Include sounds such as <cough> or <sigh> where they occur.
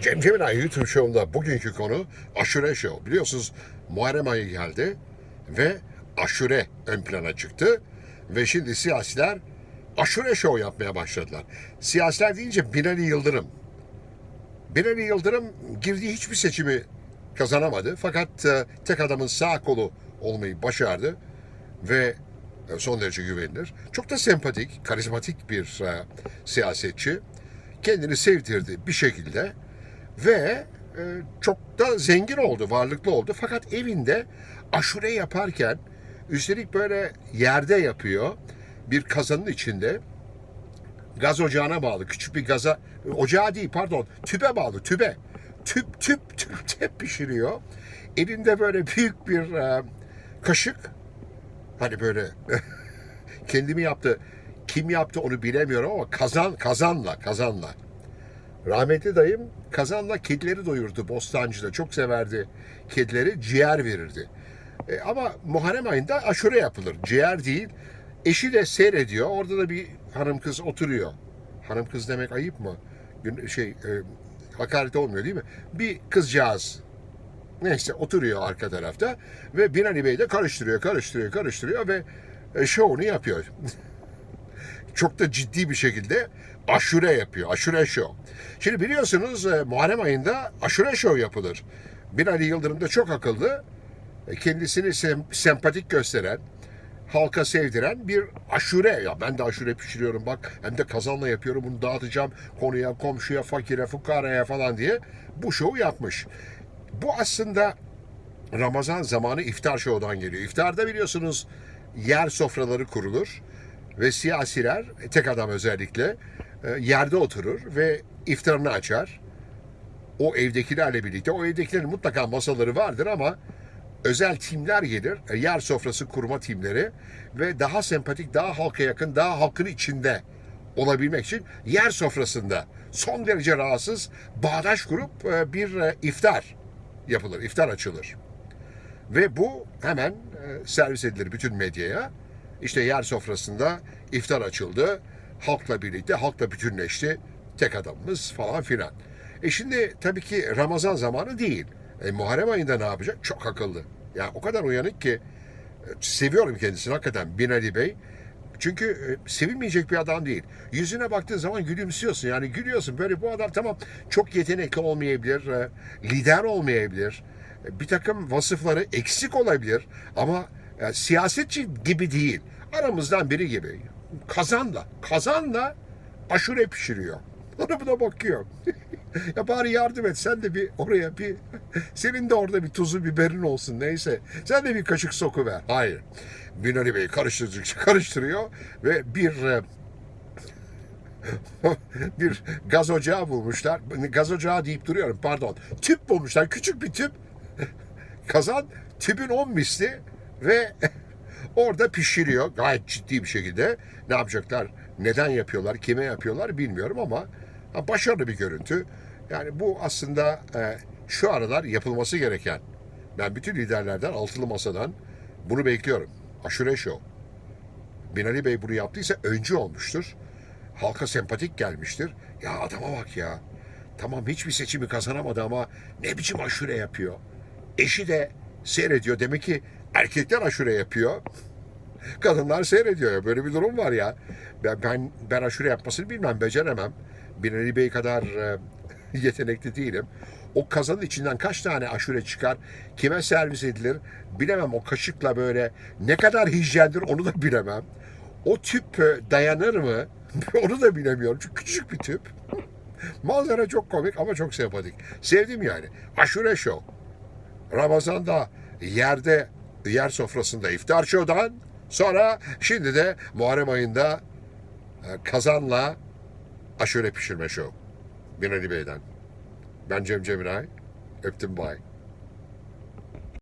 Cem Cemilay YouTube show'unda bugünkü konu aşure show. Biliyorsunuz Muharrem ayı geldi ve aşure ön plana çıktı. Ve şimdi siyasiler aşure show yapmaya başladılar. Siyasiler deyince Binali Yıldırım. Binali Yıldırım girdiği hiçbir seçimi kazanamadı. Fakat e, tek adamın sağ kolu olmayı başardı. Ve e, son derece güvenilir. Çok da sempatik, karizmatik bir e, siyasetçi. Kendini sevdirdi bir şekilde ve e, çok da zengin oldu, varlıklı oldu. Fakat evinde aşure yaparken üstelik böyle yerde yapıyor. Bir kazanın içinde gaz ocağına bağlı küçük bir gaza ocağı değil pardon tübe bağlı tübe tüp tüp tüp tüp pişiriyor elinde böyle büyük bir e, kaşık hani böyle <laughs> kendimi yaptı kim yaptı onu bilemiyorum ama kazan kazanla kazanla rahmetli dayım kazanla kedileri doyurdu Bostancı'da çok severdi kedileri ciğer verirdi e, ama Muharrem ayında aşure yapılır. Ciğer değil. Eşi de seyrediyor. Orada da bir hanım kız oturuyor. Hanım kız demek ayıp mı? Şey, e, hakaret olmuyor değil mi? Bir kızcağız neyse oturuyor arka tarafta ve Binali Bey de karıştırıyor, karıştırıyor, karıştırıyor ve e, şovunu yapıyor. <laughs> Çok da ciddi bir şekilde aşure yapıyor. Aşure show. Şimdi biliyorsunuz e, Muharrem ayında aşure show yapılır. Binali Yıldırım da çok akıllı e, kendisini sem- sempatik gösteren, halka sevdiren bir aşure. Ya ben de aşure pişiriyorum bak hem de kazanla yapıyorum bunu dağıtacağım konuya, komşuya, fakire, fukaraya falan diye bu şovu yapmış. Bu aslında Ramazan zamanı iftar şovdan geliyor. İftarda biliyorsunuz yer sofraları kurulur ve siyasiler, tek adam özellikle e, yerde oturur ve iftarını açar. O evdekilerle birlikte, o evdekilerin mutlaka masaları vardır ama özel timler gelir, e, yer sofrası kurma timleri ve daha sempatik, daha halka yakın, daha halkın içinde olabilmek için yer sofrasında son derece rahatsız bağdaş kurup e, bir e, iftar yapılır, iftar açılır. Ve bu hemen e, servis edilir bütün medyaya. İşte yer sofrasında iftar açıldı. Halkla birlikte, halkla bütünleşti. Tek adamımız falan filan. E şimdi tabii ki Ramazan zamanı değil. E, Muharrem ayında ne yapacak? Çok akıllı. Yani o kadar uyanık ki e, seviyorum kendisini hakikaten Binali Bey. Çünkü e, sevilmeyecek bir adam değil. Yüzüne baktığın zaman gülümsüyorsun. Yani gülüyorsun. Böyle bu adam tamam çok yetenekli olmayabilir, e, lider olmayabilir. Bir takım vasıfları eksik olabilir. Ama e, siyasetçi gibi değil. Aramızdan biri gibi. Kazanla, kazanla aşure pişiriyor. <laughs> Ona buna bakıyor. <laughs> ya bari yardım et. Sen de bir oraya bir <laughs> senin de orada bir tuzu biberin olsun neyse. Sen de bir kaşık sokuver. Hayır. Binali Bey karıştırdıkça karıştırıyor ve bir e, bir gaz ocağı bulmuşlar. Gaz ocağı deyip duruyorum pardon. Tüp bulmuşlar. Küçük bir tüp. Kazan tüpün 10 misli ve <laughs> orada pişiriyor gayet ciddi bir şekilde. Ne yapacaklar? Neden yapıyorlar? Kime yapıyorlar bilmiyorum ama başarılı bir görüntü. Yani bu aslında e, şu aralar yapılması gereken. Ben bütün liderlerden, altılı masadan bunu bekliyorum. Aşure show. Binali Bey bunu yaptıysa öncü olmuştur. Halka sempatik gelmiştir. Ya adama bak ya. Tamam hiçbir seçimi kazanamadı ama ne biçim aşure yapıyor. Eşi de seyrediyor. Demek ki erkekler aşure yapıyor. Kadınlar seyrediyor ya. Böyle bir durum var ya. Ben ben, ben aşure yapmasını bilmem, beceremem. Binali Bey kadar e, <laughs> yetenekli değilim. O kazanın içinden kaç tane aşure çıkar, kime servis edilir bilemem. O kaşıkla böyle ne kadar hijyendir onu da bilemem. O tüp e, dayanır mı <laughs> onu da bilemiyorum. Çünkü küçük bir tüp. Manzara çok komik ama çok sempatik. Sevdim yani. Aşure show. Ramazan'da yerde yer sofrasında iftar şovdan sonra şimdi de Muharrem ayında e, kazanla aşure pişirme show. Binali Bey'den. Ben Cem Cemiray. Öptüm bay.